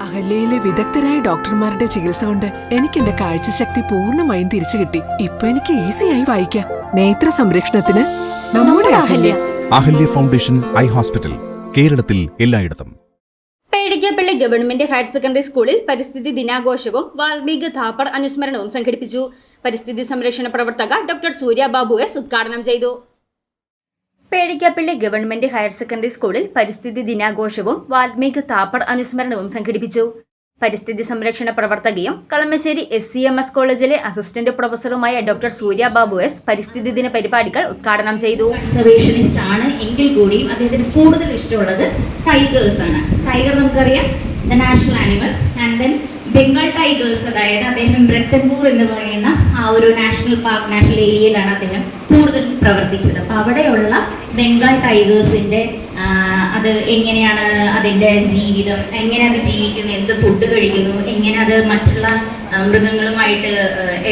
അഹല്യയിലെ വിദഗ്ധരായ ഡോക്ടർമാരുടെ ചികിത്സ കൊണ്ട് എനിക്ക് എന്റെ കാഴ്ചശക്തി പൂർണമായും തിരിച്ചു കിട്ടി. ഇപ്പൊ എനിക്ക് ഈസിയായി വായിക്കാം. നേത്ര സംരക്ഷണത്തിന് നമ്മുടെ Ahalya. Ahalya foundation eye hospital കേരളത്തിൽ എല്ലായിടത്തും. പേടിക്കപ്പള്ളി ഗവൺമെന്റ് ഹയർ സെക്കൻഡറി സ്കൂളിൽ പരിസ്ഥിതി ദിനാഘോഷവും വാൽമീകി ഥാപ്പർ അനുസ്മരണവും സംഘടിപ്പിച്ചു. പരിസ്ഥിതി സംരക്ഷണ പ്രവർത്തക ഡോക്ടർ സൂര്യ ബാബു എസ് ഉദ്ഘാടനം ചെയ്തു. പേടിക്കപ്പള്ളി ഗവൺമെന്റ് ഹയർ സെക്കൻഡറി സ്കൂളിൽ പരിസ്ഥിതി ദിനാഘോഷവും വാൽമീകി താപ്പർ അനുസ്മരണവും സംഘടിപ്പിച്ചു. പരിസ്ഥിതി സംരക്ഷണ പ്രവർത്തകയും Kalamassery S C M S കോളേജിലെ അസിസ്റ്റന്റ് പ്രൊഫസറുമായ ഡോക്ടർ സൂര്യ ബാബു എസ് പരിസ്ഥിതി ദിന പരിപാടികൾ ഉദ്ഘാടനം ചെയ്തു. കൺസർവേഷനിസ്റ്റ് ആണ് എങ്കിൽ കൂടിയും അദ്ദേഹത്തിന് കൂടുതൽ ഇഷ്ടമുള്ളത് ടൈഗേഴ്സ് ആണ്. ടൈഗർ നമുക്കറിയാം. The national animal and then Bengal tigers അതായത് അദ്ദേഹം ബ്രത്തൻപൂർ എന്ന് പറയുന്ന ആ ഒരു നാഷണൽ പാർക്ക് നാഷണൽ ഏരിയയിലാണ് അദ്ദേഹം കൂടുതൽ പ്രവർത്തിച്ചത്. അപ്പോൾ അവിടെയുള്ള ബംഗാൾ ടൈഗേഴ്സിന്റെ അത് എങ്ങനെയാണ് അതിന്റെ ജീവിതം എങ്ങനെ അത് ജീവിക്കുന്നു എന്ത് ഫുഡ് കഴിക്കുന്നു എങ്ങനെ അത് മറ്റുള്ള മൃഗങ്ങളുമായിട്ട്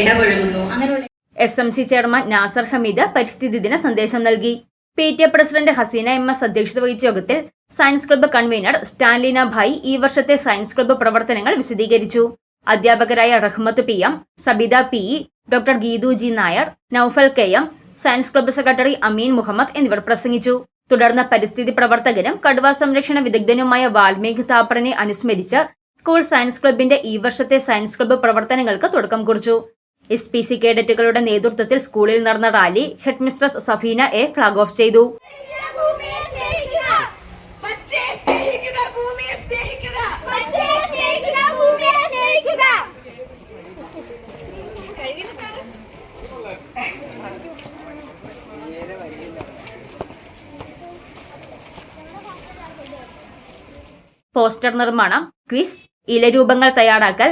ഇടപഴകുന്നു അങ്ങനെയുള്ള S M C chairman Nasar Hameed പരിസ്ഥിതി ദിന സന്ദേശം നൽകി. P T A president Haseena M S അധ്യക്ഷത വഹിച്ച യോഗത്തിൽ science club convener Stanlina Bhai ഈ വർഷത്തെ സയൻസ് ക്ലബ്ബ് പ്രവർത്തനങ്ങൾ വിശദീകരിച്ചു. അധ്യാപകരായ Rahmath P M Sabitha P E doctor Geethu G Nair Noufal K M science club secretary Ameen Muhammad എന്നിവർ പ്രസംഗിച്ചു. തുടർന്ന് പരിസ്ഥിതി പ്രവർത്തകനും കടുവ സംരക്ഷണ വിദഗ്ധനുമായ വാൽമീക് താപ്പറിനെ അനുസ്മരിച്ച് സ്കൂൾ സയൻസ് ക്ലബിന്റെ ഈ വർഷത്തെ സയൻസ് ക്ലബ്ബ് പ്രവർത്തനങ്ങൾക്ക് തുടക്കം കുറിച്ചു. എസ് പി സി കേഡറ്റുകളുടെ നേതൃത്വത്തിൽ സ്കൂളിൽ നടന്ന rally headmistress Safeena A flag off ചെയ്തു. പോസ്റ്റർ നിർമ്മാണം ക്വിസ് ഇലരൂപങ്ങൾ തയ്യാറാക്കൽ